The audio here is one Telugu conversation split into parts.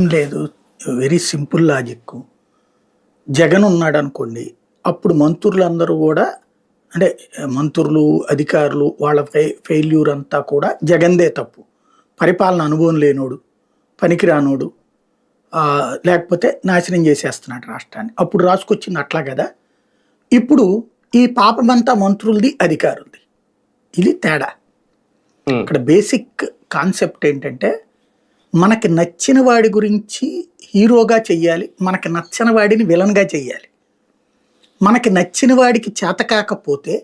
లేదు. Very simple logic. జగన్ ఉన్నాడు అనుకోండి అప్పుడు మంత్రులందరూ కూడా అంటే మంత్రులు అధికారులు వాళ్ళ ఫె ఫెయిల్యూర్ అంతా కూడా జగన్దే తప్పు. పరిపాలన అనుభవం లేనోడు పనికిరానోడు లేకపోతే నాశనం చేసేస్తున్నాడు రాష్ట్రాన్ని. అప్పుడు రాసుకొచ్చింది అట్లా కదా. ఇప్పుడు ఈ పాపమంతా మంత్రులది అధికారులది. ఇది తేడా. ఇక్కడ బేసిక్ కాన్సెప్ట్ ఏంటంటే మనకి నచ్చిన వాడి గురించి హీరోగా చెయ్యాలి మనకి నచ్చని వాడిని విలన్గా చెయ్యాలి. మనకి నచ్చిన వాడికి చేత కాకపోతే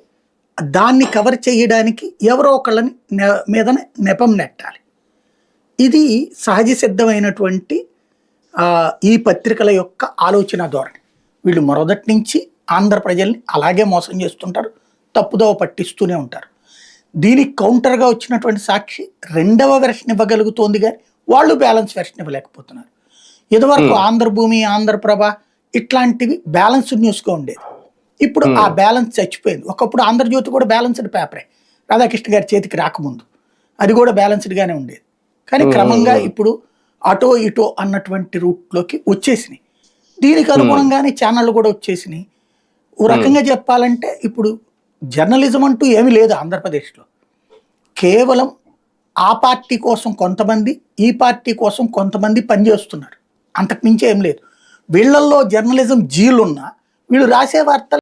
దాన్ని కవర్ చేయడానికి ఎవరో ఒకళ్ళని మీద మీదనే నెపం నెట్టాలి. ఇది సహజ సిద్ధమైనటువంటి ఈ పత్రికల యొక్క ఆలోచన ధోరణి. వీళ్ళు మొదటి నుంచి ఆంధ్ర ప్రజల్ని అలాగే మోసం చేస్తుంటారు తప్పుదోవ పట్టిస్తూనే ఉంటారు. దీనికి కౌంటర్గా వచ్చినటువంటి సాక్షి రెండవ వెర్షన్ ఇవ్వగలుగుతోంది కానీ వాళ్ళు బ్యాలెన్స్ వెర్షన్ ఇవ్వలేకపోతున్నారు ఇదివరకు ఆంధ్రభూమి ఆంధ్రప్రభ ఇట్లాంటివి బ్యాలెన్స్డ్ న్యూస్గా ఉండేది. ఇప్పుడు ఆ బ్యాలెన్స్ చచ్చిపోయింది. ఒకప్పుడు ఆంధ్రజ్యోతి కూడా బ్యాలెన్స్డ్ పేపరే. రాధాకృష్ణ గారి చేతికి రాకముందు. అది కూడా బ్యాలెన్స్డ్గానే ఉండేది. కానీ క్రమంగా ఇప్పుడు అటో ఇటో అన్నటువంటి రూట్లోకి వచ్చేసినాయి. దీనికి అనుగుణంగానే ఛానళ్ళు కూడా వచ్చేసినాయి. ఓ రకంగా చెప్పాలంటే ఇప్పుడు జర్నలిజం అంటూ ఏమీ లేదు ఆంధ్రప్రదేశ్లో. కేవలం ఆ పార్టీ కోసం కొంతమంది ఈ పార్టీ కోసం కొంతమంది పనిచేస్తున్నారు. అంతకు మించి ఏం లేదు. వీళ్ళల్లో జర్నలిజం జీలున్నా వీళ్ళు రాసే వార్తలు